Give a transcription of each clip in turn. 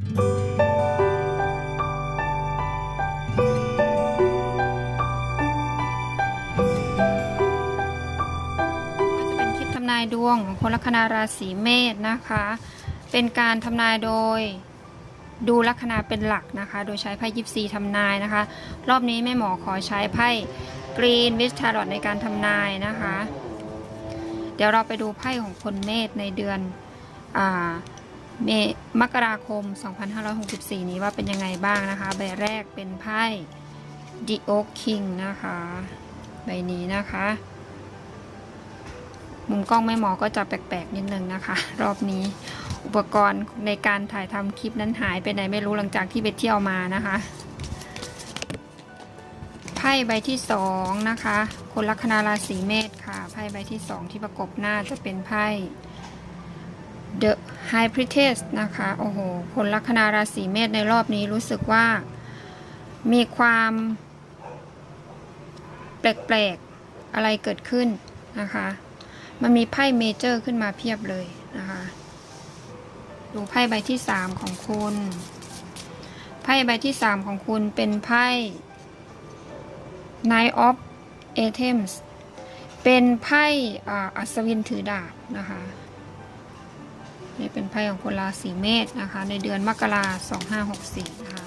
ก็จะเป็นคลิปทำนายดวงของคนลัคนาราศีเมษนะคะ เป็นการทำนายโดยดูลัคนาเป็นหลักนะคะ โดยใช้ไพ่ยิปซีทำนายนะคะ รอบนี้แม่หมอขอใช้ไพ่กรีนวิสทารอดในการทำนายนะคะ เดี๋ยวเราไปดูไพ่ของคนเมษในเดือนอ่า เมมกราคม 2564 นี้ว่าเป็นยังไงบ้างนะคะ ใบแรกเป็นไพ่ The Oak King นะคะ ใบนี้นะคะ มุมกล้องแม่หมอก็จะแปลกๆ นิดนึงนะคะ รอบนี้อุปกรณ์ในการถ่ายทำคลิปนั้นหายไปไหนไม่รู้หลังจากที่ไปเที่ยวมานะคะไพ่ใบที่สองนะคะ คนลัคนาราศีเมษค่ะ ไพ่ใบที่สองที่ประกบหน้าจะเป็นไพ่ The High Priestess นะคะ โอ้โห คนลัคนาราศีเมษในรอบนี้รู้สึกว่า มีความแปลกๆ อะไรเกิดขึ้นนะคะ มันมีไพ่เมเจอร์ขึ้นมาเพียบเลยนะคะ ดูไพ่ใบที่สามของคุณ ไพ่ใบที่สามของคุณเป็นไพ่ Knight of Items เป็นไพ่อัศวินถือดาบนะคะ นี่เป็นไพ่ของคนราศีเมษนะคะ ในเดือนมกราสองห้าหกสี่นะคะ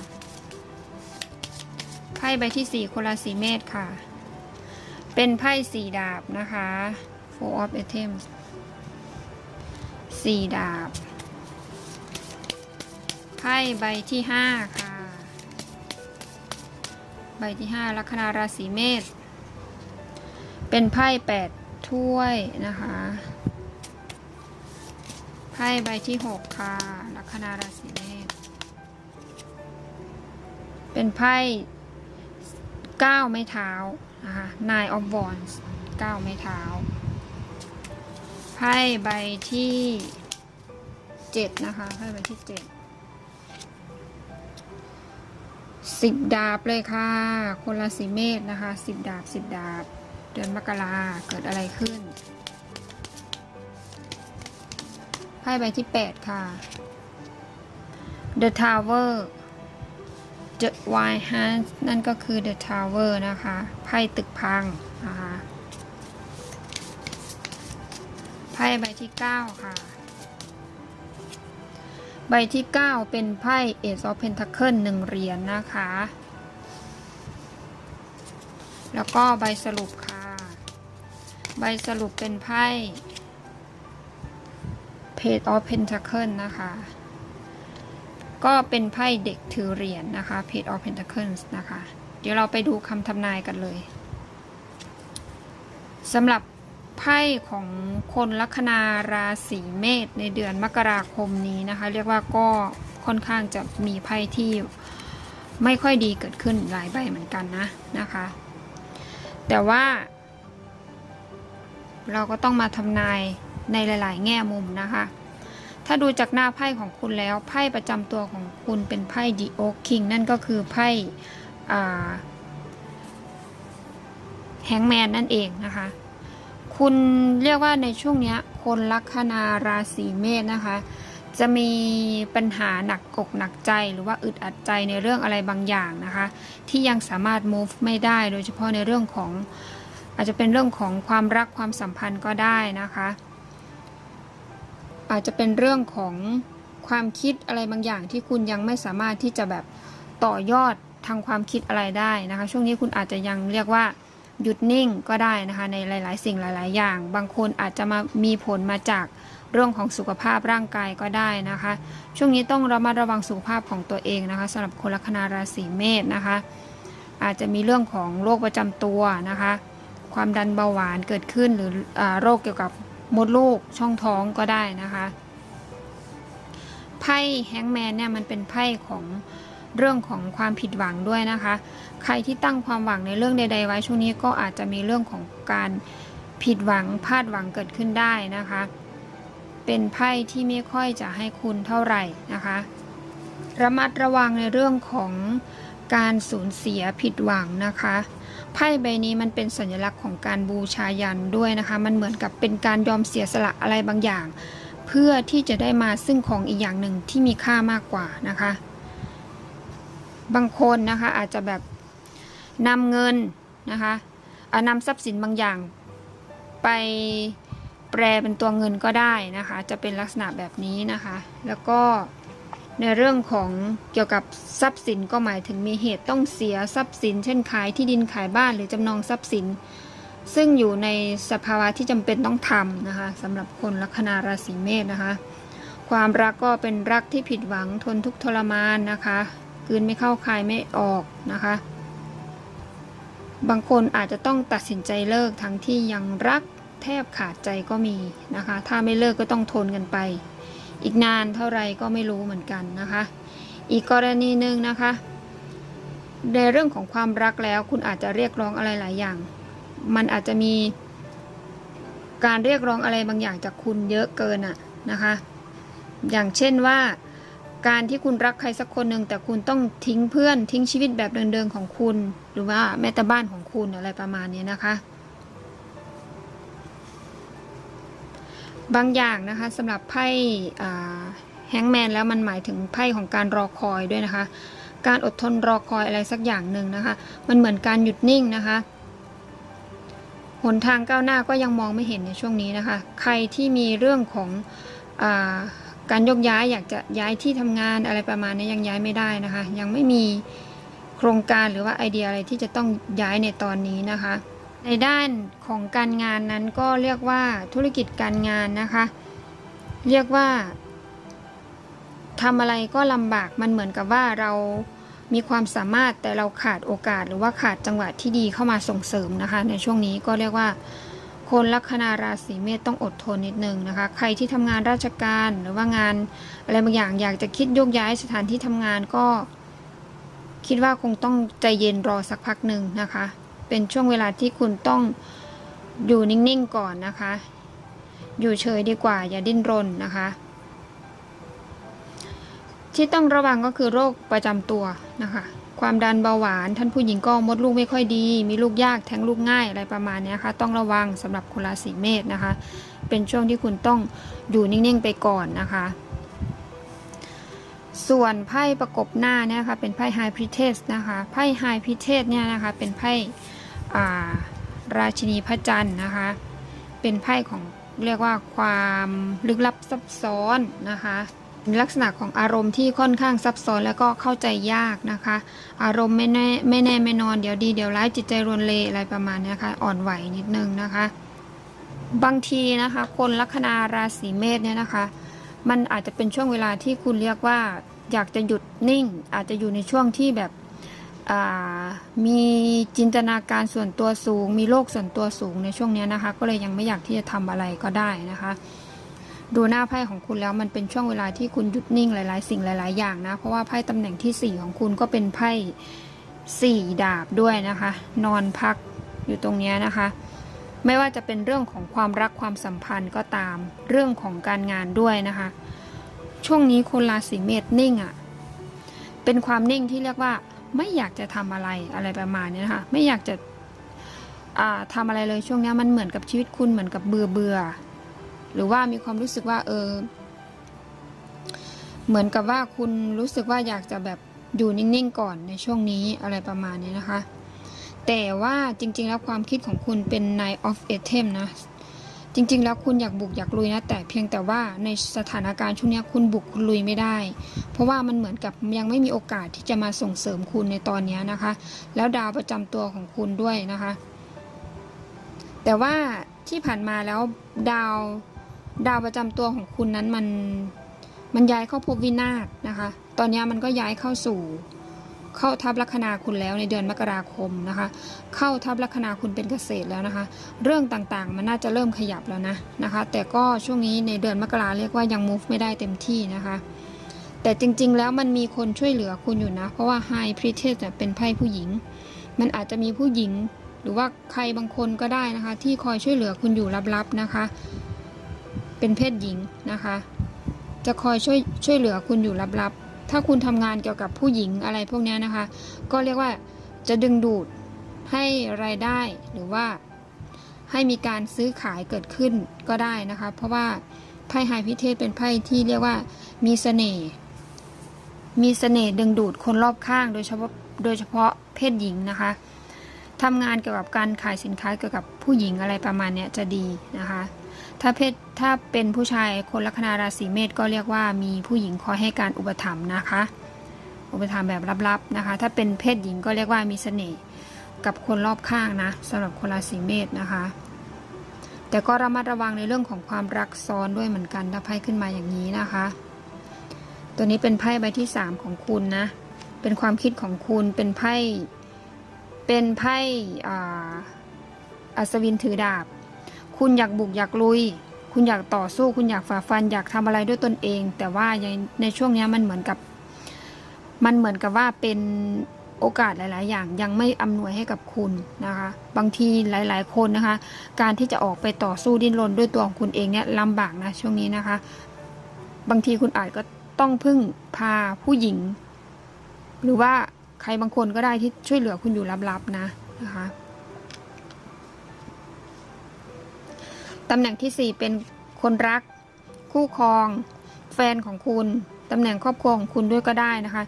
ไพ่ใบที่สี่คนราศีเมษค่ะ เป็นไพ่สี่ดาบนะคะ Four of Items สี่ดาบ ไพ่ใบที่ห้าค่ะ ใบที่ห้าลัคนาราศีเมษ เป็นไพ่แปดถ้วยนะคะ พ่ใบที่หกค่ะ ลัคนาราศีเมษเป็นไพ่เก้าไม้เท้านะคะ Nine of Wands เก้าไม้เท้า ไพ่ใบที่เจ็ดนะคะ ไพ่ใบที่เจ็ดสิบดาบเลยค่ะ คนละสีเมษนะคะ สิบดาบสิบดาบ เดือนมกราเกิดอะไรขึ้น ไพ่ใบที่แปดค่ะ The Tower The White Hand นั่นก็คือ The Tower นะคะ ไพ่ตึกพังนะคะไพ่ใบที่ 9 ค่ะ ใบที่ 9 เป็นไพ่ Ace of Pentacle หนึ่งเหรียญนนะคะ แล้วก็ใบสรุปค่ะ ใบสรุปเป็นไพ่ Page of Pentacle นะคะ ก็เป็นไพ่เด็กถือเหรียญนะคะ Page of Pentacles นะคะ เดี๋ยวเราไปดูคำทำนายกันเลยสำหรับไพ่ของคนลัคนาราศีเมษในเดือนมกราคมนี้นะคะ เรียกว่าก็ค่อนข้างจะมีไพ่ที่ไม่ค่อยดีเกิดขึ้นหลายใบเหมือนกันนะนะคะ แต่ว่า เราก็ต้องมาทำนาย ในหลาย ๆ แง่มุมนะคะ ถ้าดูจากหน้าไพ่ของคุณแล้วไพ่ประจำตัวของคุณเป็นไพ่ดีโอคิงนั่นก็คือไพ่แฮงแมนนั่นเองนะคะ คุณเรียกว่าในช่วงนี้คนลัคนาราศีเมษนะคะ จะมีปัญหาหนักอกหนักใจหรือว่าอึดอัดใจในเรื่องอะไรบางอย่างนะคะ ที่ยังสามารถ move ไม่ได้โดยเฉพาะในเรื่องของอาจจะเป็นเรื่องของความรักความสัมพันธ์ก็ได้นะคะ อาจจะเป็นเรื่องของความคิดอะไรบางอย่างที่คุณยังไม่สามารถที่จะแบบต่อยอดทางความคิดอะไรได้นะคะ ช่วงนี้คุณอาจจะยังเรียกว่าหยุดนิ่งก็ได้นะคะในหลาย ๆ สิ่งหลาย ๆ อย่าง บางคนอาจจะมามีผลมาจากเรื่องของสุขภาพร่างกายก็ได้นะคะ ช่วงนี้ต้องระมัดระวังสุขภาพของตัวเองนะคะสำหรับคนลัคนาราศีเมษนะคะ อาจจะมีเรื่องของโรคประจำตัวนะคะ ความดันเบาหวานเกิดขึ้นหรืออโรคเกี่ยวกับ มดลูกช่องท้องก็ได้นะคะไพ่แฮงแมนเนี่ยมันเป็นไพ่ของเรื่องของความผิดหวังด้วยนะคะ ใครที่ตั้งความหวังในเรื่องใด ๆ ไว้ช่วงนี้ก็อาจจะมีเรื่องของการผิดหวังพลาดหวังเกิดขึ้นได้นะคะ เป็นไพ่ที่ไม่ค่อยจะให้คุณเท่าไหร่นะคะ ระมัดระวังในเรื่องของการสูญเสียผิดหวังนะคะ ไพ่ใบนี้มันเป็นสัญลักษณ์ของการบูชายันด้วยนะคะ มันเหมือนกับเป็นการยอมเสียสละอะไรบางอย่าง เพื่อที่จะได้มาซึ่งของอีกอย่างหนึ่งที่มีค่ามากกว่านะคะ บางคนนะคะอาจจะแบบนำเงินนะคะอะนำทรัพย์สินบางอย่างไปแปลเป็นตัวเงินก็ได้นะคะ จะเป็นลักษณะแบบนี้นะคะ แล้วก็ ในเรื่องของเกี่ยวกับทรัพย์สินก็หมายถึงมีเหตุต้องเสียทรัพย์สิน เช่นขายที่ดินขายบ้านหรือจำนองทรัพย์สิน ซึ่งอยู่ในสภาวะที่จำเป็นต้องทำนะคะสำหรับคนลัคนาราศีเมษนะคะ ความรักก็เป็นรักที่ผิดหวังทนทุกข์ทรมานนะคะกืนไม่เข้าคายไม่ออกนะคะ บางคนอาจจะต้องตัดสินใจเลิกทั้งที่ยังรักแทบขาดใจก็มีนะคะ ถ้าไม่เลิกก็ต้องทนกันไป อีกนานเท่าไรก็ไม่รู้เหมือนกันนะคะ อีกกรณีหนึ่งนะคะ ในเรื่องของความรักแล้วคุณอาจจะเรียกร้องอะไรหลายอย่าง มันอาจจะมีการเรียกร้องอะไรบางอย่างจากคุณเยอะเกินอะนะคะ อย่างเช่นว่าการที่คุณรักใครสักคนหนึ่งแต่คุณต้องทิ้งเพื่อนทิ้งชีวิตแบบเดิมๆของคุณ หรือว่าแม้แต่บ้านของคุณอะไรประมาณนี้นะคะ บางอย่างนะคะสำหรับไพ่แฮงแมนแล้วมันหมายถึงไพ่ของการรอคอยด้วยนะคะ การอดทนรอคอยอะไรสักอย่างหนึ่งนะคะ มันเหมือนการหยุดนิ่งนะคะหนทางก้าวหน้าก็ยังมองไม่เห็นในช่วงนี้นะคะ ใครที่มีเรื่องของอาการยกย้ายอยากจะย้ายที่ทำงานอะไรประมาณนี้ยังย้ายไม่ได้นะคะ ยังไม่มีโครงการหรือว่าไอเดียอะไรที่จะต้องย้ายในตอนนี้นะคะ ในด้านของการงานนั้นก็เรียกว่าธุรกิจการงานนะคะ เรียกว่าทำอะไรก็ลำบากมันเหมือนกับว่าเรามีความสามารถแต่เราขาดโอกาสหรือว่าขาดจังหวะที่ดีเข้ามาส่งเสริมนะคะ ในช่วงนี้ก็เรียกว่า คนลัคนาราศีเมษต้องอดทนนิดนึงนะคะ ใครที่ทำงานราชการหรือว่างานอะไรบางอย่างอยากจะคิดโยกย้ายสถานที่ทำงานก็ คิดว่าคงต้องใจเย็นรอสักพักหนึ่งนะคะ เป็นช่วงเวลาที่คุณต้องอยู่นิ่งๆก่อนนะคะ อยู่เฉยดีกว่า อย่าดิ้นรนนะคะ ที่ต้องระวังก็คือโรคประจำตัวนะคะ ความดันเบาหวานท่านผู้หญิงก็มดลูกไม่ค่อยดี มีลูกยากแท้งลูกง่ายอะไรประมาณนี้ค่ะต้องระวังสำหรับคนราศีเมษนะคะ เป็นช่วงที่คุณต้องอยู่นิ่งๆไปก่อนนะคะส่วนไพ่ประกบหน้าเนี่ยค่ะเป็นไพ่ไฮพริเทสนะคะไพ่ไฮพริเทสเนี่ยนะคะเป็นไพ่ ราชินีพระจันทร์นะคะ เป็นไพ่ของเรียกว่าความลึกลับซับซ้อนนะคะเป็นลักษณะของอารมณ์ที่ค่อนข้างซับซ้อนแล้วก็เข้าใจยากนะคะ อารมณ์ไม่แน่ไม่แน่ไม่นอนเดี๋ยวดีเดี๋ยวร้ายจิตใจรวนเลอะไรประมาณนี้ยค่ะอ่อนไหวนิดนึงนะคะ บางทีนะคะ คนลัคนาราศีเมษเนี่ยนะคะ มันอาจจะเป็นช่วงเวลาที่คุณเรียกว่า อยากจะหยุดนิ่ง อาจจะอยู่ในช่วงที่แบบ มีจินตนาการส่วนตัวสูง มีโลกส่วนตัวสูงในช่วงนี้นะคะ ก็เลยยังไม่อยากที่จะทำอะไรก็ได้นะคะ ดูหน้าไพ่ของคุณแล้วมันเป็นช่วงเวลาที่คุณหยุดนิ่งหลาย ๆ สิ่งหลาย ๆ อย่างนะ เพราะว่าไพ่ตำแหน่งที่ 4 ของคุณก็เป็นไพ่สี่ดาบด้วยนะคะ นอนพักอยู่ตรงนี้นะคะ ไม่ว่าจะเป็นเรื่องของความรักความสัมพันธ์ก็ตามเรื่องของการงานด้วยนะคะ ช่วงนี้คนราศีเมษนิ่งอะ่ะเป็นความนิ่งที่เรียกว่า ไม่อยากจะทำอะไรอะไรประมาณนี้นะคะไม่อยากจะาทำอะไรเลยช่วงนี้มันเหมือนกับชีวิตคุณเหมือนกับเบื่อเบื่อหรือว่ามีความรู้สึกว่า เออ เหมือนกับว่าคุณรู้สึกว่าอยากจะแบบอยู่นิ่งๆก่อนในช่วงนี้อะไรประมาณนี้นะคะ แต่ว่าจริงๆแล้วความคิดของคุณเป็น Nine of a t e m นะ จริงๆ แล้วคุณอยากบุกอยากลุยนะ แต่เพียงแต่ว่าในสถานการณ์ช่วงนี้คุณบุกคุณลุยไม่ได้ เพราะว่ามันเหมือนกับยังไม่มีโอกาสที่จะมาส่งเสริมคุณในตอนนี้นะคะ แล้วดาวประจำตัวของคุณด้วยนะคะ แต่ว่าที่ผ่านมาแล้วดาวดาวประจำตัวของคุณนั้นมันมันย้ายเข้าภพวินาศนะคะ ตอนนี้มันก็ย้ายเข้าสู่ เข้าทับลัคนาคุณแล้วในเดือนมกราคมนะคะ เข้าทับลัคนาคุณเป็นเกษตรแล้วนะคะ เรื่องต่างๆ มันน่าจะเริ่มขยับแล้วนะนะคะ แต่ก็ช่วงนี้ในเดือนมกราเรียกว่ายัง move ไม่ได้เต็มที่นะคะแต่จริงๆ แล้วมันมีคนช่วยเหลือคุณอยู่นะ เพราะว่า High Priestess เนี่ยเป็นไพ่ผู้หญิง มันอาจจะมีผู้หญิง หรือว่าใครบางคนก็ได้นะคะ ที่คอยช่วยเหลือคุณอยู่ลับๆนะคะ เป็นเพศหญิงนะคะ จะคอยช่วยช่วยเหลือคุณอยู่ลับๆ ถ้าคุณทำงานเกี่ยวกับผู้หญิงอะไรพวกนี้นะคะ ก็เรียกว่าจะดึงดูดให้รายได้หรือว่าให้มีการซื้อขายเกิดขึ้นก็ได้นะคะ เพราะว่าไพ่ไฮพิเทศเป็นไพ่ที่เรียกว่ามีเสน่ห์มีเสน่ห์ดึงดูดคนรอบข้างโดยเฉพาะโดยเฉพาะเพศหญิงนะคะทำงานเกี่ยวกับการขายสินค้าเกี่ยวกับผู้หญิงอะไรประมาณนี้จะดีนะคะ ถ้าเพศถ้าเป็นผู้ชายคนลัคนาราศีเมษก็เรียกว่ามีผู้หญิงคอยให้การอุปถัมภ์นะคะ อุปถัมภ์แบบลับๆนะคะ ถ้าเป็นเพศหญิงก็เรียกว่ามีเสน่ห์กับคนรอบข้างนะสำหรับคนราศีเมษนะคะ แต่ก็ระมัดระวังในเรื่องของความรักซ้อนด้วยเหมือนกันถ้าไพ่ขึ้นมาอย่างนี้นะคะ ตัวนี้เป็นไพ่ใบที่ 3 ของคุณนะ เป็นความคิดของคุณเป็นไพ่เป็นไพ่อัศวินถือดาบ คุณอยากบุกอยากลุย คุณอยากต่อสู้ คุณอยากฝ่าฟัน อยากทำอะไรด้วยตนเอง แต่ว่าในช่วงนี้มันเหมือนกับ มันเหมือนกับว่าเป็นโอกาสหลาย ๆ อย่างยังไม่อำนวยให้กับคุณนะคะ บางทีหลาย ๆ คนนะคะ การที่จะออกไปต่อสู้ดิ้นรนด้วยตัวของคุณเองเนี่ยลำบากนะช่วงนี้นะคะ บางทีคุณอาจก็ต้องพึ่งพาผู้หญิง หรือว่าใครบางคนก็ได้ที่ช่วยเหลือคุณอยู่ลับ ๆ นะนะคะ ตำแหน่งที่ 4 เป็นคนรัก คู่ครอง แฟนของคุณตำแหน่งครอบครัวของคุณด้วยก็ได้นะคะ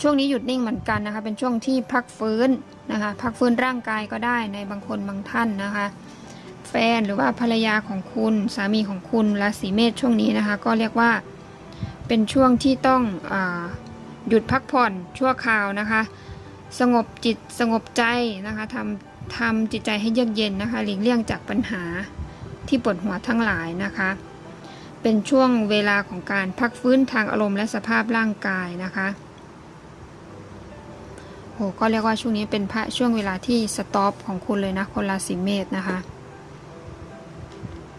ช่วงนี้หยุดนิ่งเหมือนกันนะคะ เป็นช่วงที่พักฟื้นนะคะ พักฟื้นร่างกายก็ได้ในบางคนบางท่านนะคะ แฟนหรือว่าภรรยาของคุณสามีของคุณราศีเมษช่วงนี้นะคะ ก็เรียกว่าเป็นช่วงที่ต้องอหยุดพักผ่อนชั่วคราวนะคะ สงบจิตสงบใจนะคะทำทำจิตใจให้เยือกเย็นนะคะหลีกเลี่ยงจากปัญหา ที่ปวดหัวทั้งหลายนะคะ เป็นช่วงเวลาของการพักฟื้นทางอารมณ์และสภาพร่างกายนะคะโหก็เรียกว่าช่วงนี้เป็นพระช่วงเวลาที่สต็อปของคุณเลยนะคนราศีเมษนะคะ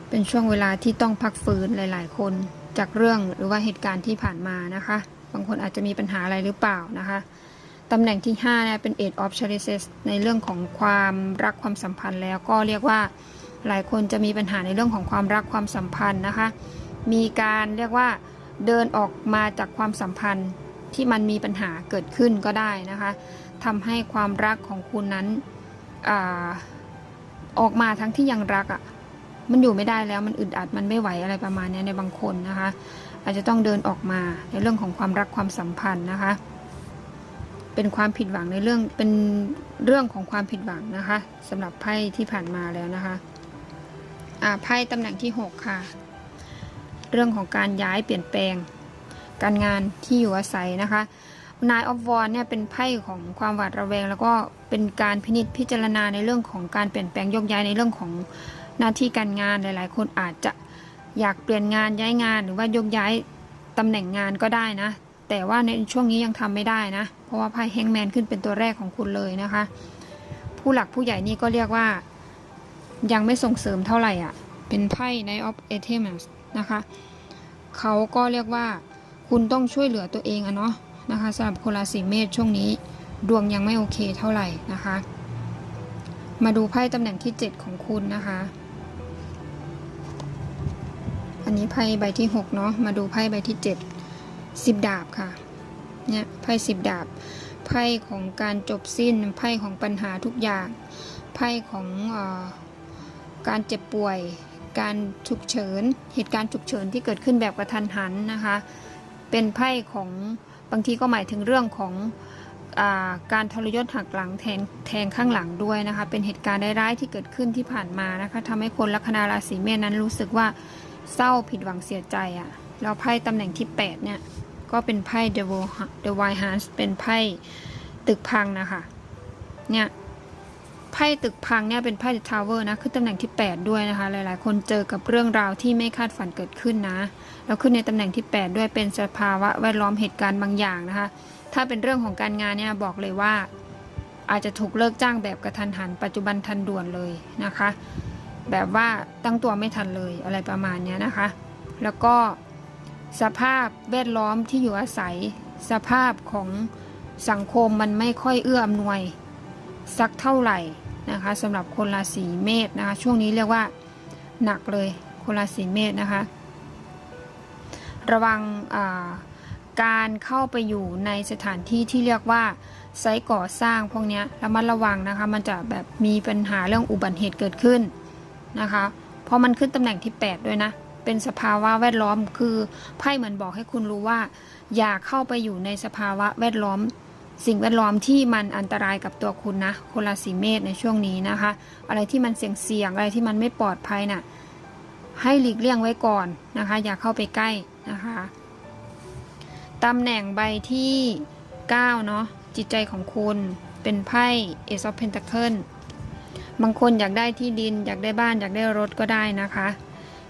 เป็นช่วงเวลาที่ต้องพักฟื้นหลาย ๆ คนจากเรื่องหรือว่าเหตุการณ์ที่ผ่านมานะคะ บางคนอาจจะมีปัญหาอะไรหรือเปล่านะคะตำแหน่งที่5เนี่ยเป็น Eight of Chalices ในเรื่องของความรักความสัมพันธ์แล้วก็เรียกว่า หลายคนจะมีปัญหาในเรื่องของความรักความสัมพันธ์นะคะ มีการเรียกว่าเดินออกมาจากความสัมพันธ์ที่มันมีปัญหาเกิดขึ้นก็ได้นะคะทำให้ความรักของคุณนั้นอออกมาทั้งที่ยังรักอะ่ะมันอยู่ไม่ได้แล้วมันอึดอัดมันไม่ไหวอะไรประมาณนี้ในบางคนนะคะ อาจจะต้องเดินออกมาในเรื่องของความรักความสัมพันธ์นะคะ เป็นความผิดหวังในเรื่องเป็นเรื่องของความผิดหวังนะคะสำหรับไพ่ที่ผ่านมาแล้วนะคะ ไพ่ตำแหน่งที่ 6 ค่ะ เรื่องของการย้ายเปลี่ยนแปลง การงานที่อยู่อาศัยนะคะนายออฟวอนเนี่ยเป็นไพ่ของความหวาดระแวง แล้วก็เป็นการพินิจพิจารณาในเรื่องของการเปลี่ยนแปลงยกย้ายในเรื่องของหน้าที่การงานหลาย ๆ คนอาจจะอยากเปลี่ยนงานย้ายงานหรือว่ายกย้ายตำแหน่งงานก็ได้นะ แต่ว่าในช่วงนี้ยังทำไม่ได้นะ เพราะว่าไพ่แฮงแมนขึ้นเป็นตัวแรกของคุณเลยนะคะ ผู้หลักผู้ใหญ่นี่ก็เรียกว่า ยังไม่ส่งเสริมเท่าไหร่อะ เป็นไพ่ Knight of a t e m s นะคะ เขาก็เรียกว่าคุณต้องช่วยเหลือตัวเองอะเนาะนะคะสำหรับคนราศีเมษช่วงนี้ ดวงยังไม่โอเคเท่าไหร่นะคะ มาดูไพ่ตำแหน่งที่ 7 ของคุณนะคะ อันนี้ไพ่ใบที่ 6 เนาะมาดูไพ่ใบที่ 7 10 ดาบค่ะเนี่ยไพ่10 ดาบ ไพ่ของการจบสิ้นไพ่ของปัญหาทุกอย่าง ไพ่ของเออ การเจ็บป่วย การฉุกเฉิน เหตุการณ์ฉุกเฉินที่เกิดขึ้นแบบกระทันหันนะคะ เป็นไพ่ของบางทีก็หมายถึงเรื่องของอาการทรยศหักหลังแทงแทงข้างหลังด้วยนะคะ เป็นเหตุการณ์ร้ายๆที่เกิดขึ้นที่ผ่านมานะคะทำให้คนลัคนาราศีเมษนั้นรู้สึกว่าเศร้าผิดหวังเสียใจอะ่ะแล้วไพ่ตำแหน่งที่ 8 เนี่ย ก็เป็นไพ่ The w The White Hands เป็นไพ่ตึกพังนะคะ เนี่ย ไพ่ตึกพังเนี่ยเป็นไพ่ The Tower นะคือตำแหน่งที่ 8 ด้วยนะคะ หลาย ๆ คนเจอกับเรื่องราวที่ไม่คาดฝันเกิดขึ้นนะ แล้วขึ้นในตำแหน่งที่ 8 ด้วยเป็นสภาวะแวดล้อมเหตุการณ์บางอย่างนะคะ ถ้าเป็นเรื่องของการงานเนี่ยบอกเลยว่า อาจจะถูกเลิกจ้างแบบกระทันหัน ปัจจุบันทันด่วนเลยนะคะ แบบว่าตั้งตัวไม่ทันเลยอะไรประมาณเนี้ยนะคะ แล้วก็สภาพแวดล้อมที่อยู่อาศัย สภาพของสังคมมันไม่ค่อยเอื้ออำนวย สักเท่าไหร่ นะคะสำหรับคนราศีเมษนะคะ ช่วงนี้เรียกว่าหนักเลยคนราศีเมษนะคะ ระวังการเข้าไปอยู่ในสถานที่ที่เรียกว่าไซต์ก่อสร้างพวกเนี้ยระมัดระวังนะคะ มันจะแบบมีปัญหาเรื่องอุบัติเหตุเกิดขึ้นนะคะ เพราะมันขึ้นตำแหน่งที่ 8 ด้วยนะ เป็นสภาวะแวดล้อมคือไพ่เหมือนบอกให้คุณรู้ว่า อย่าเข้าไปอยู่ในสภาวะแวดล้อม สิ่งแวดล้อมที่มันอันตรายกับตัวคุณนะคนราศีเมษในช่วงนี้นะคะ อะไรที่มันเสี่ยงๆอะไรที่มันไม่ปลอดภัยน่ะให้หลีกเลี่ยงไว้ก่อนนะคะ อย่าเข้าไปใกล้นะคะตำแหน่งใบที่ 9 เนาะจิตใจของคุณเป็นไพ่ Ace of Pentacle บางคนอยากได้ที่ดิน อยากได้บ้านอยากได้รถก็ได้นะคะ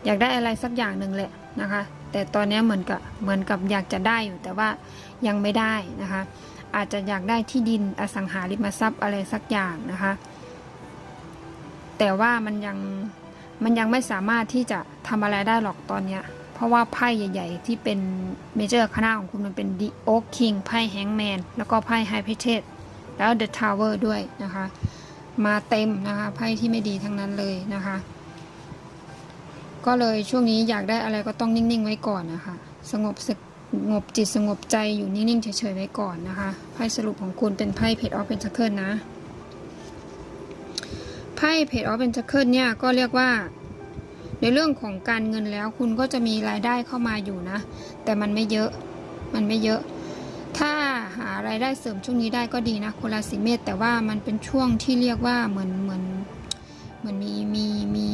อยากได้อะไรสักอย่างหนึ่งแหละนะคะ แต่ตอนนี้เหมือนกับเหมือนกับอยากจะได้อยู่แต่ว่ายังไม่ได้นะคะ อาจจะอยากได้ที่ดินอสังหาริมทรัพย์อะไรสักอย่างนะคะ แต่ว่ามันยังมันยังไม่สามารถที่จะทำอะไรได้หรอกตอนเนี้ย เพราะว่าไพ่ใหญ่ ๆ ที่เป็นเมเจอร์คณะของคุณมันเป็น The Oak King ไพ่ Hangman แล้วก็ไพ่ High Priestess แล้ว The Tower ด้วยนะคะ มาเต็มนะคะไพ่ที่ไม่ดีทั้งนั้นเลยนะคะ ก็เลยช่วงนี้อยากได้อะไรก็ต้องนิ่ง ๆ ไว้ก่อนนะคะ สงบส งบจิตสงบใจอยู่นิ่งๆเฉยๆไว้ก่อนนะคะไพ่สรุปของคุณเป็นไพ่เพจออฟเป็นชัคเคิลนะไพ่เพจออฟเป็นชัคเคิลเนี่ยก็เรียกว่า ในเรื่องของการเงินแล้วคุณก็จะมีรายได้เข้ามาอยู่นะ แต่มันไม่เยอะมันไม่เยอะ ถ้าหารายได้เสริมช่วงนี้ได้ก็ดีนะคนราศีเมษแต่ว่ามันเป็นช่วงที่เรียกว่าเหมือนเหมือนเหมือนมีมีมี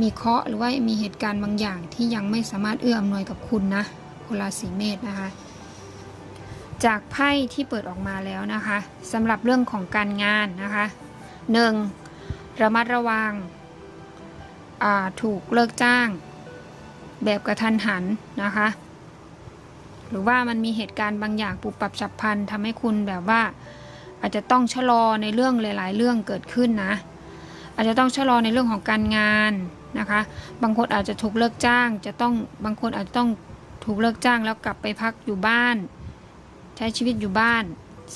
มีเคาะห์หรือว่ามีเหตุการณ์บางอย่างที่ยังไม่สามารถเอื้ออำนวยกับคุณนะ คนราศีเมษนะคะ จากไพ่ที่เปิดออกมาแล้วนะคะสำหรับเรื่องของการงานนะคะหนึ่งระมัดระวังถูกเลิกจ้าง แบบกระทันหันนะคะ หรือว่ามันมีเหตุการณ์บางอย่างปุบปับฉับพลันทำให้คุณแบบว่าอาจจะต้องชะลอในเรื่องหลาย ๆ เรื่องเกิดขึ้นนะอาจจะต้องชะลอในเรื่องของการงานนะคะ บางคนอาจจะถูกเลิกจ้าง จะต้องบางคนอาจจะต้อง ถูกเลิกจ้างแล้วกลับไปพักอยู่บ้าน ใช้ชีวิตอยู่บ้าน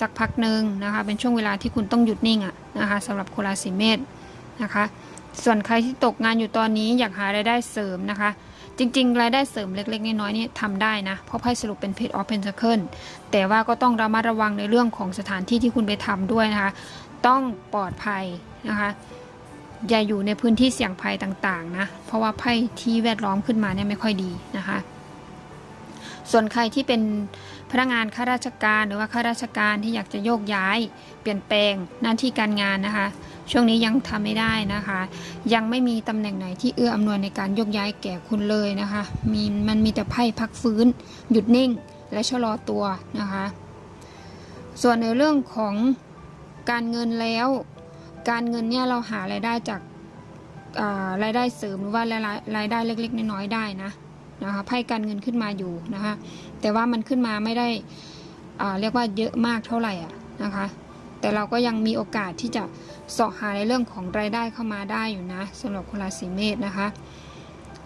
สักพักหนึ่งนะคะ เป็นช่วงเวลาที่คุณต้องหยุดนิ่งอะนะคะสำหรับคนราศีเมษนะคะ ส่วนใครที่ตกงานอยู่ตอนนี้อยากหารายได้เสริมนะคะ จริง ๆ รายได้เสริมเล็ก ๆ น้อยๆนี่ทำได้นะ เพราะไพ่สรุปเป็นเพจออฟเพนเ c ิลแต่ว่าก็ต้องระมัดระวังในเรื่องของสถานที่ที่คุณไปทำด้วยนะคะ ต้องปลอดภัยนะคะอย่าอยู่ในพื้นที่เสี่ยงภัยต่างๆนะ เพราะว่าไพ่ที่แวดล้อมขึ้นมาเนี่ยไม่ค่อยดีนะคะ ส่วนใครที่เป็นพนักงานข้าราชการหรือว่าข้าราชการที่อยากจะโยกย้าย เปลี่ยนแปลงหน้าที่การงานนะคะ ช่วงนี้ยังทำไม่ได้นะคะ ยังไม่มีตำแหน่งไหนที่เอื้ออำนวยในการโยกย้ายแก่คุณเลยนะคะมีมันมีแต่ไพ่พักฟื้น หยุดนิ่ง และชะลอตัวนะคะ ส่วนในเรื่องของการเงินแล้ว การเงินเนี่ยเราหารายได้จาการายได้เสริมหรือว่ารายรายได้เล็ก ๆ น้อยๆได้นะ นะคะไพ่การเงินขึ้นมาอยู่นะคะแต่ว่ามันขึ้นมาไม่ได้เรียกว่าเยอะมากเท่าไหร่อะนะคะ แต่เราก็ยังมีโอกาสที่จะเสาะหาในเรื่องของรายได้เข้ามาได้อยู่นะสำหรับคนราศีเมษนะคะ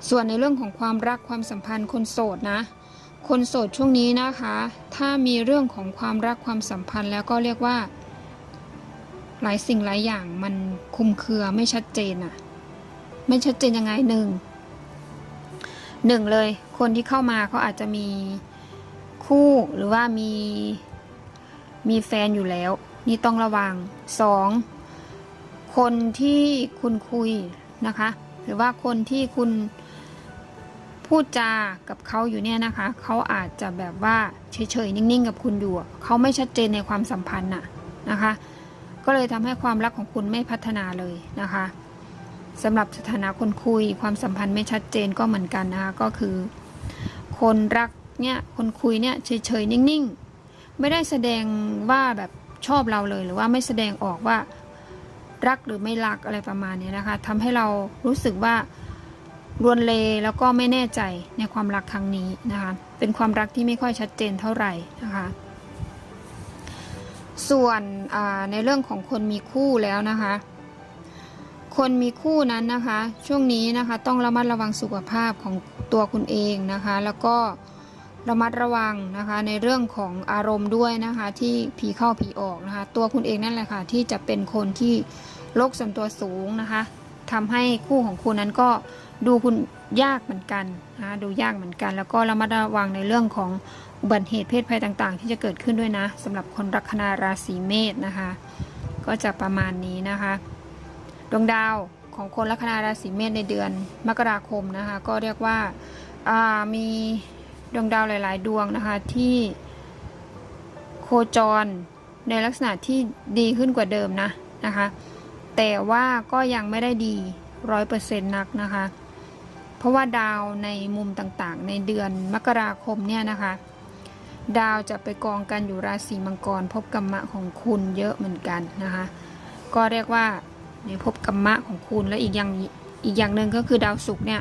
ส่วนในเรื่องของความรักความสัมพันธ์คนโสดนะ คนโสดช่วงนี้นะคะ ถ้ามีเรื่องของความรักความสัมพันธ์แล้วก็เรียกว่า หลายสิ่งหลายอย่างมันคุมเครือไม่ชัดเจนอะไม่ชัดเจนยังไงหนึ่ง หนึ่งเลยคนที่เข้ามาเขาอาจจะมีคู่หรือว่ามีมีแฟนอยู่แล้ว นี่ต้องระวังสองคนที่คุณคุยนะคะ หรือว่าคนที่คุณพูดจากับเขาอยู่เนี่ยนะคะเขาอาจจะแบบว่าเฉยๆนิ่งๆ กับคุณอยู่เขาไม่ชัดเจนในความสัมพันธ์น่ะนะคะ ก็เลยทำให้ความรักของคุณไม่พัฒนาเลยนะคะ สำหรับสถานะคนคุยความสัมพันธ์ไม่ชัดเจนก็เหมือนกันนะคะก็คือ คนรักเนี่ยคนคุยเนี่ยเฉยๆนิ่งๆ ไม่ได้แสดงว่าแบบชอบเราเลย หรือว่าไม่แสดงออกว่ารักหรือไม่รักอะไรประมาณนี้นะคะทำให้เรารู้สึกว่ารวนเลแล้วก็ไม่แน่ใจในความรักครั้งนี้นะคะเป็นความรักที่ไม่ค่อยชัดเจนเท่าไหร่นะคะส่วนในเรื่องของคนมีคู่แล้วนะคะ คนมีคู่นั้นนะคะ ช่วงนี้นะคะต้องระมัดระวังสุขภาพของตัวคุณเองนะคะ แล้วก็ระมัดระวังนะคะในเรื่องของอารมณ์ด้วยนะคะ ที่ผีเข้าผีออกนะคะ ตัวคุณเองนั่นแหละค่ะที่จะเป็นคนที่โลกส่วนตัวสูงนะคะทำให้คู่ของคุณนั้นก็ดูคุณยากเหมือนกันนะคะดูยากเหมือนกัน แล้วก็ระมัดระวังในเรื่องของอุบัติเหตุเพศภัยต่าง ๆ ที่จะเกิดขึ้นด้วยนะสำหรับคนลัคนาราศีเมษนะคะ ก็จะประมาณนี้นะคะ ดวงดาวของคนลัคนาราศีเมษในเดือนมกราคมนะคะ ก็เรียกว่าามีดวงดาวหลาย ๆ ดวงนะคะที่โคจรในลักษณะที่ดีขึ้นกว่าเดิมนะนะคะ แต่ว่าก็ยังไม่ได้ดีร้อยเปอร์เซ็นต์นักนะคะ เพราะว่าดาวในมุมต่างๆ ในเดือนมกราคมเนี่ยนะคะ ดาวจะไปกองกันอยู่ราศีมังกร พบกรรมะของคุณเยอะเหมือนกันนะคะ ก็เรียกว่า ในภพกรรมะของคุณแล้วอีกอย่างอีกอย่างหนึ่งก็คือดาวศุกร์เนี่ย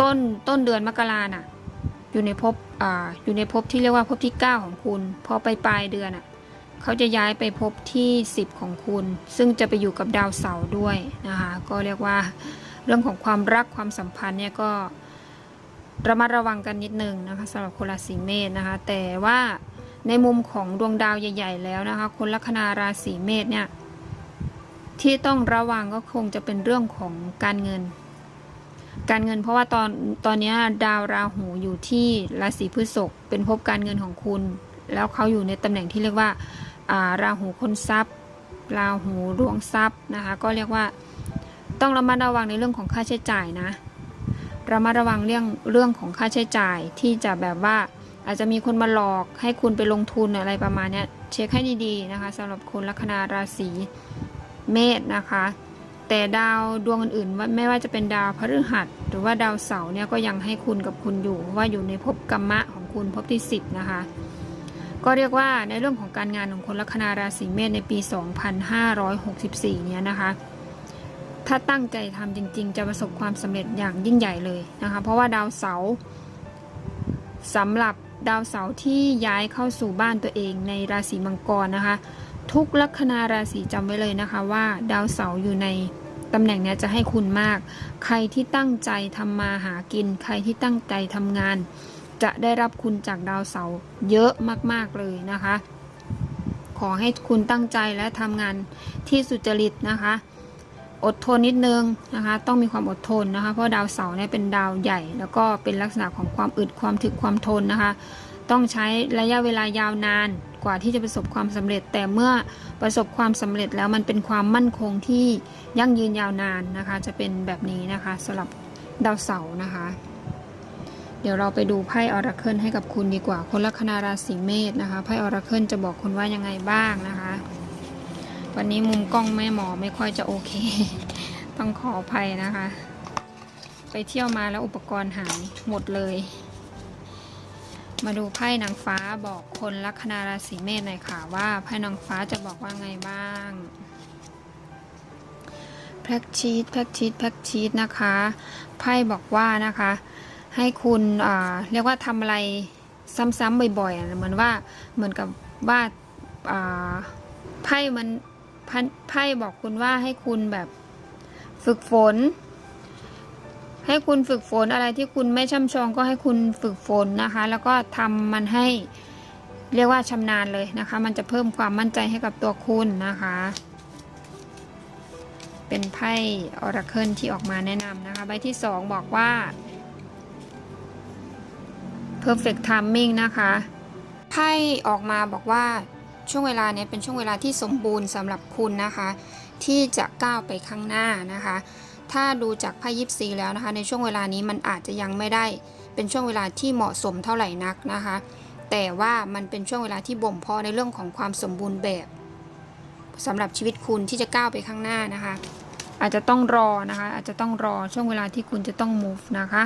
ต้นต้นเดือนมกราน่ะอยู่ในภพอ่าอยู่ในภพที่เรียกว่าภพที่ 9 ของคุณ พอไปปลายเดือนอะเขาจะย้ายไปภพที่ 10 ของคุณ ซึ่งจะไปอยู่กับดาวเสาร์ด้วยนะคะก็เรียกว่าเรื่องของความรักความสัมพันธ์เนี่ยก็ระมัดระวังกันนิดนึงนะคะสำหรับคนราศีเมษนะคะ แต่ว่าในมุมของดวงดาวใหญ่ ๆ แล้วนะคะ คนลัคนาราศีเมษเนี่ย ที่ต้องระวังก็คงจะเป็นเรื่องของการเงิน การเงินเพราะว่าตอนตอนนี้ดาวราหูอยู่ที่ราศีพฤษภเป็นภพการเงินของคุณ แล้วเขาอยู่ในตำแหน่งที่เรียกว่าาราหูคนทรัพย์ ราหูรวงทรัพย์นะคะก็เรียกว่าต้องระมัดระวังในเรื่องของค่าใช้จ่ายนะระมัดระวังเรื่องเรื่องของค่าใช้จ่ายที่จะแบบว่าอาจจะมีคนมาหลอกให้คุณไปลงทุนอะไรประมาณนี้เช็คให้ดีๆนะคะสำหรับคนลัคนาราศี เมษนะคะ แต่ดาวดวงอื่นๆว่าไม่ว่าจะเป็นดาวพฤหัส หรือว่าดาวเสาร์เนี่ยก็ยังให้คุณกับคุณอยู่เพราะว่าอยู่ในภพกรรมะของคุณภพที่ 10 นะคะ ก็เรียกว่าในเรื่องของการงานของคนลัคนาราศีเมษในปี 2564 เนี่ยนะคะถ้าตั้งใจทำจริง ๆ จะประสบความสำเร็จอย่างยิ่งใหญ่เลยนะคะ เพราะว่าดาวเสาร์สำหรับดาวเสาร์ที่ย้ายเข้าสู่บ้านตัวเองในราศีมังกรนะคะ ทุกลัคนาราศีจำไว้เลยนะคะว่า ดาวเสาร์อยู่ในตำแหน่งนี้จะให้คุณมาก ใครที่ตั้งใจทำมาหากิน ใครที่ตั้งใจทำงาน จะได้รับคุณจากดาวเสาร์เยอะมากๆเลยนะคะ ขอให้คุณตั้งใจและทำงานที่สุจริตนะคะ อดทนนิดนึงนะคะ ต้องมีความอดทนนะคะ เพราะดาวเสาร์เนี่ยเป็นดาวใหญ่ แล้วก็เป็นลักษณะของความอึดความถึกความทนนะคะ ต้องใช้ระยะเวลายาวนาน กว่าที่จะประสบความสำเร็จ แต่เมื่อประสบความสำเร็จแล้วมันเป็นความมั่นคงที่ยั่งยืนยาวนานนะคะ จะเป็นแบบนี้นะคะสำหรับดาวเสาร์นะคะ เดี๋ยวเราไปดูไพ่ออราเคิลให้กับคุณดีกว่า คนลัคนาราศีเมษนะคะไพ่ออราเคิลจะบอกคุณว่ายังไงบ้างนะคะ วันนี้มุมกล้องแม่หมอไม่ค่อยจะโอเค ต้องขออภัยนะคะ ไปเที่ยวมาแล้วอุปกรณ์หายหมดเลย มาดูไพ่นางฟ้าบอกคนลัคนาราศีเมษหน่อยค่ะว่าไพ่นางฟ้าจะบอกว่าไงบ้างแพ็กชีตแพ็กชีตแพ็กชีตนะคะไพ่บอกว่านะคะ ให้คุณอ่าเรียกว่าทำอะไรซ้ำๆบ่อยๆอะเหมือนว่าเหมือนกับว่าไพ่มันไพ่บอกคุณว่าให้คุณแบบฝึกฝน ให้คุณฝึกฝนอะไรที่คุณไม่ช่ำชองก็ให้คุณฝึกฝนนะคะ แล้วก็ทำมันให้เรียกว่าชำนาญเลยนะคะ มันจะเพิ่มความมั่นใจให้กับตัวคุณนะคะ เป็นไพ่ออราเคิลที่ออกมาแนะนำนะคะ ใบที่ 2 บอกว่า perfect timing นะคะไพ่ออกมาบอกว่าช่วงเวลาเนี้ยเป็นช่วงเวลาที่สมบูรณ์สำหรับคุณนะคะ ที่จะก้าวไปข้างหน้านะคะ ถ้าดูจากไพ่ยิปซีแล้วนะคะ ในช่วงเวลานี้มันอาจจะยังไม่ได้เป็นช่วงเวลาที่เหมาะสมเท่าไหร่นักนะคะ แต่ว่ามันเป็นช่วงเวลาที่บ่มเพาะในเรื่องของความสมบูรณ์แบบสำหรับชีวิตคุณที่จะก้าวไปข้างหน้านะคะ อาจจะต้องรอนะคะ อาจจะต้องรอช่วงเวลาที่คุณจะต้อง move นะคะ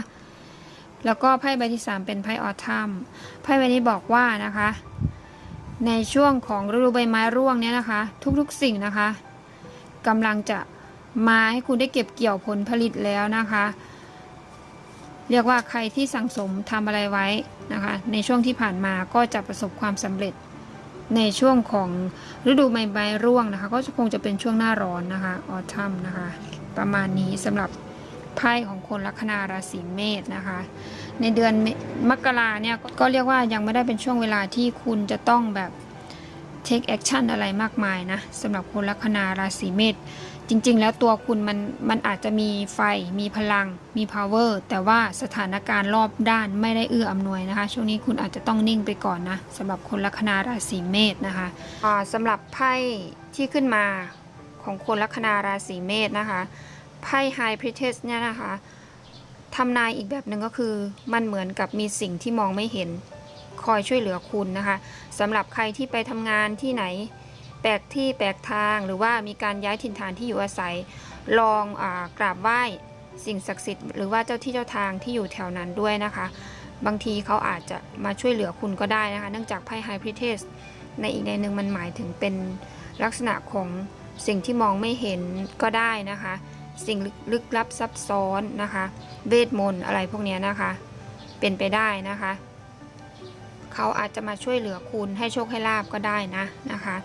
แล้วก็ไพ่ใบที่ 3 เป็นไพ่ออทัมไพ่ใบนี้บอกว่านะคะ ในช่วงของฤดูใบไม้ร่วงเนี่ยนะคะ ทุกๆสิ่งนะคะกำลังจะ มาให้คุณได้เก็บเกี่ยวผลผลิตแล้วนะคะ เรียกว่าใครที่สั่งสมทำอะไรไว้นะคะ ในช่วงที่ผ่านมาก็จะประสบความสำเร็จ ในช่วงของฤดูใบไม้ร่วงนะคะ ก็คงจะเป็นช่วงหน้าร้อนนะคะออทัมนะคะ ประมาณนี้สำหรับไพ่ของคนลัคนาราศีเมษนะคะ ในเดือนมกราเนี่ยก็เรียกว่ายังไม่ได้เป็นช่วงเวลาที่คุณจะต้องแบบ take action อะไรมากมายนะสำหรับคนลัคนาราศีเมษ จริงๆ แล้วตัวคุณมันมันอาจจะมีไฟ มีพลัง มี power แต่ว่าสถานการณ์รอบด้านไม่ได้เอื้ออำนวยนะคะ ช่วงนี้คุณอาจจะต้องนิ่งไปก่อนนะสำหรับคนลัคนาราศีเมษนะคะอ่าสำหรับไพ่ที่ขึ้นมาของคนลัคนาราศีเมษนะคะไพ่ High Priestess เนี่ยนะคะทำนายอีกแบบหนึ่งก็คือมันเหมือนกับมีสิ่งที่มองไม่เห็น คอยช่วยเหลือคุณนะคะสำหรับใครที่ไปทำงานที่ไหน แปลกที่แปลกทางหรือว่ามีการย้ายถิ่นฐานที่อยู่อาศัย ลองอกราบไหว้สิ่งศักดิ์สิทธิ์หรือว่าเจ้าที่เจ้าทางที่อยู่แถวนั้นด้วยนะคะ บางทีเขาอาจจะมาช่วยเหลือคุณก็ได้นะคะ เนื่องจากไพ่ High Priestess ในอีกในหนึ่งมันหมายถึงเป็นลักษณะของสิ่งที่มองไม่เห็นก็ได้นะคะ สิ่งลึกลับซับซ้อนนะคะ เวทมนต์อะไรพวกนี้นะคะ เป็นไปได้นะคะ เขาอาจจะมาช่วยเหลือคุณให้โชคให้ลาบก็ได้นะนะคะ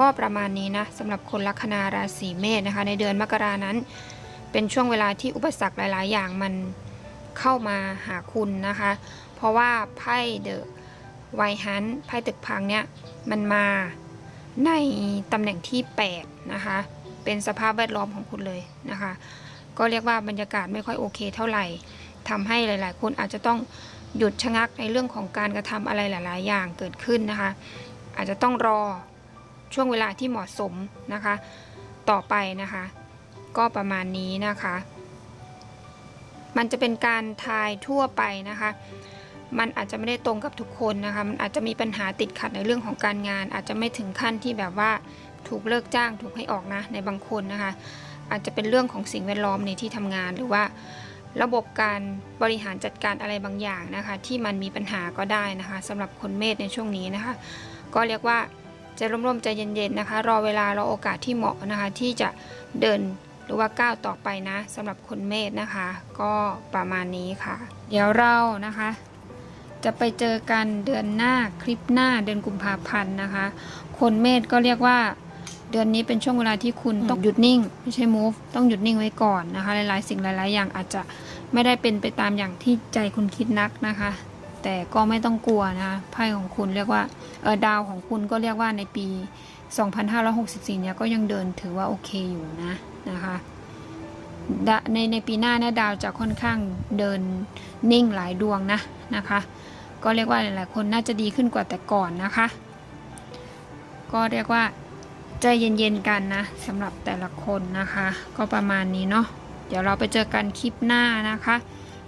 ก็ประมาณนี้นะสำหรับคนลัคนาราศีเมษนะคะ ในเดือนมกรานั้น เป็นช่วงเวลาที่อุปสรรคหลาย ๆ อย่างมันเข้ามาหาคุณนะคะ เพราะว่าไพ่เดอะไวฮันไพ่ตึกพังเนี่ยมันมาในตำแหน่งที่8นะคะเป็นสภาพแวดล้อมของคุณเลยนะคะ ก็เรียกว่าบรรยากาศไม่ค่อยโอเคเท่าไหร่ทำให้หลาย ๆ คนอาจจะต้องหยุดชะงักในเรื่องของการกระทำอะไรหลาย ๆ อย่างเกิดขึ้นนะคะ อาจจะต้องรอ ช่วงเวลาที่เหมาะสมนะคะ ต่อไปนะคะ ก็ประมาณนี้นะคะ มันจะเป็นการทายทั่วไปนะคะ มันอาจจะไม่ได้ตรงกับทุกคนนะคะ มันอาจจะมีปัญหาติดขัดในเรื่องของการงาน อาจจะไม่ถึงขั้นที่แบบว่าถูกเลิกจ้างถูกให้ออกนะในบางคนนะคะ อาจจะเป็นเรื่องของสิ่งแวดล้อมในที่ทำงานหรือว่าระบบการบริหารจัดการอะไรบางอย่างนะคะ ที่มันมีปัญหาก็ได้นะคะสำหรับคนเมษในช่วงนี้นะคะ ก็เรียกว่า ใจะร่มๆใจเย็นๆนะคะ รอเวลารอโอกาสที่เหมาะนะคะ ที่จะเดินหรือว่าก้าวต่อไปนะสำหรับคนเมษนะคะ ก็ประมาณนี้ค่ะ เดี๋ยวเรานะคะ จะไปเจอกันเดือนหน้าคลิปหน้าเดือนกุมภาพันธ์นะคะ คนเมษก็เรียกว่าเดือนนี้เป็นช่วงเวลาที่คุณต้องหยุดนิ่ง ไม่ใช่ move ต้องหยุดนิ่งไว้ก่อนนะคะ หลายๆ สิ่งหลาย ๆ อย่างอาจจะไม่ได้เป็นไปตามอย่างที่ใจคุณคิดนักนะคะ แต่ก็ไม่ต้องกลัวนะไพ่ของคุณเรียกว่าเออดาวของคุณก็เรียกว่าในปี 2564 เนี่ยก็ยังเดินถือว่าโอเคอยู่นะนะคะดะในในปีหน้าเนี่ยดาวจะค่อนข้างเดินนิ่งหลายดวงนะนะคะ ก็เรียกว่าหลายๆคนน่าจะดีขึ้นกว่าแต่ก่อนนะคะ ก็เรียกว่าใจเย็นๆกันนะสำหรับแต่ละคนนะคะ ก็ประมาณนี้เนาะเดี๋ยวเราไปเจอกันคลิปหน้านะคะ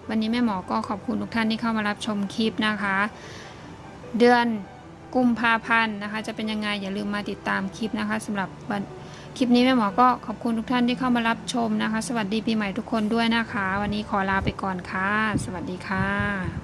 วันนี้แม่หมอก็ขอบคุณทุกท่านที่เข้ามารับชมคลิปนะคะ เดือนกุมภาพันธ์นะคะ จะเป็นยังไงอย่าลืมมาติดตามคลิปนะคะสำหรับวันคลิปนี้แม่หมอก็ขอบคุณทุกท่านที่เข้ามารับชมนะคะ สวัสดีปีใหม่ทุกคนด้วยนะคะ วันนี้ขอลาไปก่อนค่ะ สวัสดีค่ะ